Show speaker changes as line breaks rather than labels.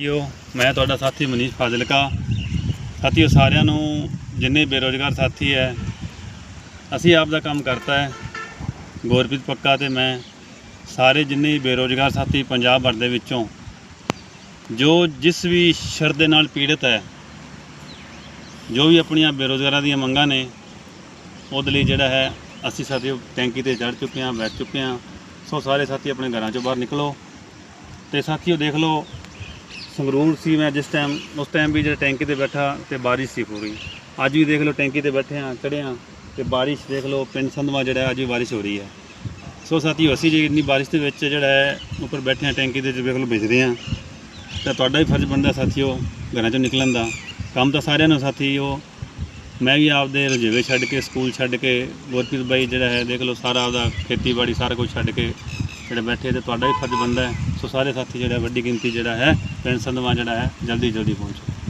JIO ਮੈਂ ਤੁਹਾਡਾ ਸਾਥੀ ਮਨੀਸ਼ ਫਾਜ਼ਿਲਕਾ। ਸਾਥੀਓ, ਸਾਰਿਆਂ ਨੂੰ ਜਿੰਨੇ ਬੇਰੋਜ਼ਗਾਰ ਸਾਥੀ ਹੈ, ਅਸੀਂ ਆਪ ਦਾ ਕੰਮ ਕਰਤਾ ਹੈ। ਗੁਰਪ੍ਰੀਤ ਪੱਕਾ ਤੇ ਮੈਂ ਸਾਰੇ ਜਿੰਨੇ ਬੇਰੋਜ਼ਗਾਰ ਸਾਥੀ ਪੰਜਾਬ ਭਰ ਦੇ ਵਿੱਚੋਂ, ਜੋ ਜਿਸ ਵੀ ਸ਼ਰ ਦੇ ਨਾਲ ਪੀੜਤ ਹੈ, ਜੋ ਵੀ ਆਪਣੀਆਂ ਬੇਰੋਜ਼ਗਾਰਾਂ ਦੀਆਂ ਮੰਗਾਂ ਨੇ, ਉਹਦੇ ਲਈ ਜਿਹੜਾ ਹੈ, ਅਸੀਂ ਸਾਥੀਓ ਟੈਂਕੀ ਤੇ ਚੜ੍ਹ ਚੁੱਕੇ ਹਾਂ, ਬੈਠ ਚੁੱਕੇ ਹਾਂ। ਸੋ ਸਾਰੇ ਸਾਥੀ ਆਪਣੇ ਘਰਾਂ ਚੋਂ ਬਾਹਰ ਨਿਕਲੋ। ਤੇ ਸਾਥੀਓ ਦੇਖ ਲਓ ਸੰਗਰੂਰ ਸੀ ਮੈਂ ਜਿਸ ਟਾਈਮ ਉਸ ਟਾਈਮ ਵੀ ਜਿਹੜਾ ਟੈਂਕੀ ਤੇ ਬੈਠਾ ਤੇ ਬਾਰਿਸ਼ ਸੀ ਪੂਰੀ। ਅੱਜ ਵੀ ਦੇਖ ਲਓ ਟੈਂਕੀ ਤੇ ਬੈਠੇ ਆ ਚੜ੍ਹੇ ਹਾਂ ਤੇ ਬਾਰਿਸ਼ ਦੇਖ ਲਓ, ਪਿੰਡ ਸੰਧਵਾ ਜਿਹੜਾ ਅੱਜ ਵੀ ਬਾਰਿਸ਼ ਹੋ ਰਹੀ ਹੈ। ਸੋ ਸਾਥੀਓ ਅਸੀਂ ਜੇ ਇੰਨੀ ਬਾਰਿਸ਼ ਦੇ ਵਿੱਚ ਜਿਹੜਾ ਹੈ, ਉੱਪਰ ਬੈਠੇ ਹਾਂ ਟੈਂਕੀ ਦੇ ਵਿੱਚ ਦੇਖ ਲਓ ਭਿੱਜਦੇ ਹਾਂ। ਤਾਂ ਤੁਹਾਡਾ ਵੀ ਫਰਜ਼ ਬਣਦਾ ਸਾਥੀਓ ਘਰਾਂ ਚੋਂ ਨਿਕਲਣ ਦਾ। ਕੰਮ ਤਾਂ ਸਾਰਿਆਂ ਨੂੰ ਸਾਥੀਓ ਮੈਂ ਵੀ ਆਪਦੇ ਰੁਝੇਵੇ ਛੱਡ ਕੇ, ਸਕੂਲ ਛੱਡ ਕੇ, ਗੁਰਪ੍ਰੀਤ ਬਾਈ ਜਿਹੜਾ ਹੈ, ਦੇਖ ਲਓ ਸਾਰਾ ਆਪਦਾ ਖੇਤੀਬਾੜੀ ਸਾਰਾ ਕੁਝ ਛੱਡ ਕੇ ਜਿਹੜੇ ਬੈਠੇ ਤੇ ਤੁਹਾਡਾ ਵੀ ਫਰਜ਼ ਬਣਦਾ ਹੈ। ਸੋ ਸਾਰੇ ਸਾਥੀ ਜਿਹੜਾ ਵੱਡੀ ਗਿਣਤੀ ਜਿਹੜਾ ਹੈ ਪਿੰਡ ਸੰਧਵਾ ਜਿਹੜਾ ਹੈ ਜਲਦੀ ਜਲਦੀ ਪਹੁੰਚੋ।